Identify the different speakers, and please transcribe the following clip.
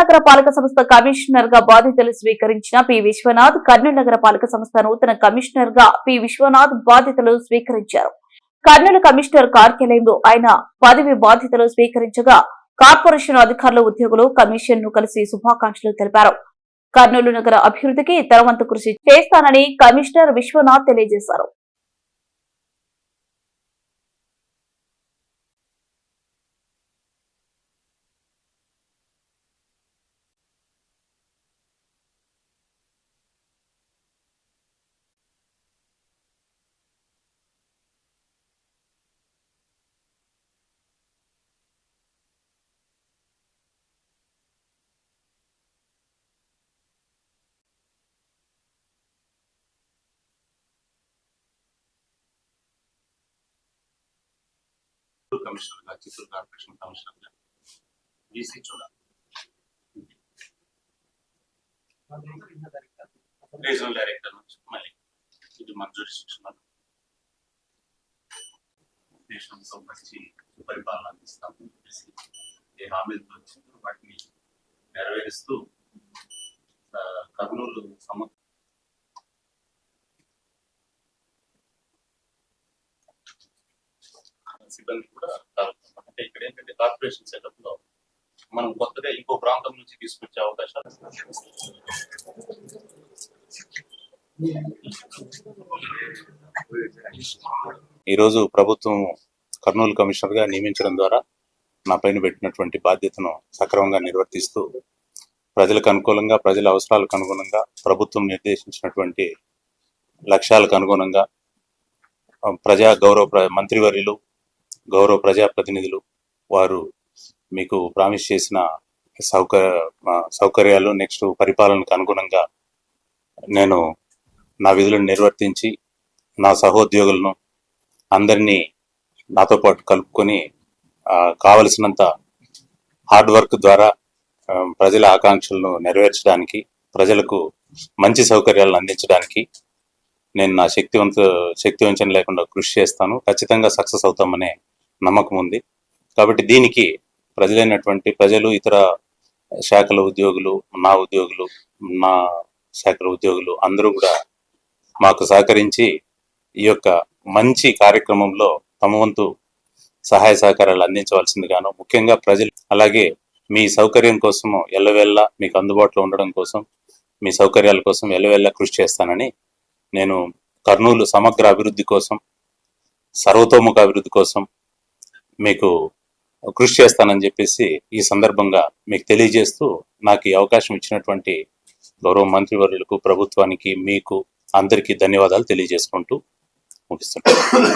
Speaker 1: నగర పాలక సంస్థ కమిషనర్గా బాధ్యతలు స్వీకరించిన పి. విశ్వనాథ్ కర్నూలు నగర పాలక సంస్థ నూతన కమిషనర్గా పి. విశ్వనాథ్ బాధ్యతలు స్వీకరించారు. కర్నూలు కమిషనర్ కార్యాలయంలో ఆయన పదవి బాధ్యతలు స్వీకరించగా కార్పొరేషన్ అధికారులు ఉద్యోగులు కమిషన్ను కలిసి శుభాకాంక్షలు తెలిపారు. కర్నూలు నగర అభివృద్ధికి తన వంతు కృషి చేస్తానని కమిషనర్ విశ్వనాథ్ తెలియజేశారు.
Speaker 2: చిత్తూరు కమిషనర్గా చిత్తూరు కార్పొరేషన్ కమిషనర్గా బీసీ చూడాలి. రీజనల్ డైరెక్టర్ నుంచి మళ్ళీ ఇది మన జ్యూరిస్టిక్షన్ దేశంతో మంచి పరిపాలన అందిస్తాము చెప్పేసి ఏ హామీలతో వచ్చిందో వాటిని నెరవేరుస్తూ కర్నూలు సమ సిబ్బంది కూడా అంటే ఇక్కడ ఏంటంటే కార్పొరేషన్ సెటప్లో మనం కొత్తగా ఇంకో ప్రాంతం నుంచి తీసుకొచ్చే అవకాశాలు ఈరోజు ప్రభుత్వం కర్నూలు కమిషనర్గా నియమించడం ద్వారా నా పైన పెట్టినటువంటి బాధ్యతను సక్రమంగా నిర్వర్తిస్తూ ప్రజలకు అనుకూలంగా ప్రజల అవసరాలకు అనుగుణంగా ప్రభుత్వం నిర్దేశించినటువంటి లక్ష్యాలకు అనుగుణంగా ప్రజా గౌరవ ప్ర- మంత్రివర్యులు గౌరవ ప్రజాప్రతినిధులు వారు మీకు ప్రామిస్ చేసిన సౌకర్య సౌకర్యాలు నెక్స్ట్ పరిపాలనకు అనుగుణంగా నేను నా విధులను నిర్వర్తించి నా సహోద్యోగులను అందరినీ నాతో పాటు కలుపుకొని కావలసినంత హార్డ్ వర్క్ ద్వారా ప్రజల ఆకాంక్షలను నెరవేర్చడానికి ప్రజలకు మంచి సౌకర్యాలను అందించడానికి నేను నా శక్తివంత శక్తివంచన లేకుండా కృషి చేస్తాను. ఖచ్చితంగా సక్సెస్ అవుతామనే నమ్మకం ఉంది. కాబట్టి దీనికి ప్రజలైనటువంటి ప్రజలు ఇతర శాఖల ఉద్యోగులు నా ఉద్యోగులు నా శాఖల ఉద్యోగులు అందరూ కూడా మాకు సహకరించి ఈ యొక్క మంచి కార్యక్రమంలో తమ వంతు సహాయ సహకారాలు అందించవలసిందిగాను ముఖ్యంగా ప్రజలు అలాగే మీ సౌకర్యం కోసము ఎల్లవేళ్ళ మీకు అందుబాటులో ఉండడం కోసం మీ సౌకర్యాల కోసం ఎల్లవేళ్ళ కృషి చేస్తానని నేను కర్నూలు సమగ్ర అభివృద్ధి కోసం సర్వతోముఖ అభివృద్ధి కోసం మీకు కృషి చేస్తానని చెప్పేసి ఈ సందర్భంగా మీకు తెలియజేస్తూ నాకు ఈ అవకాశం ఇచ్చినటువంటి గౌరవ మంత్రివర్యులకు ప్రభుత్వానికి మీకు అందరికీ ధన్యవాదాలు తెలియజేసుకుంటూ ముగిస్తున్నాను.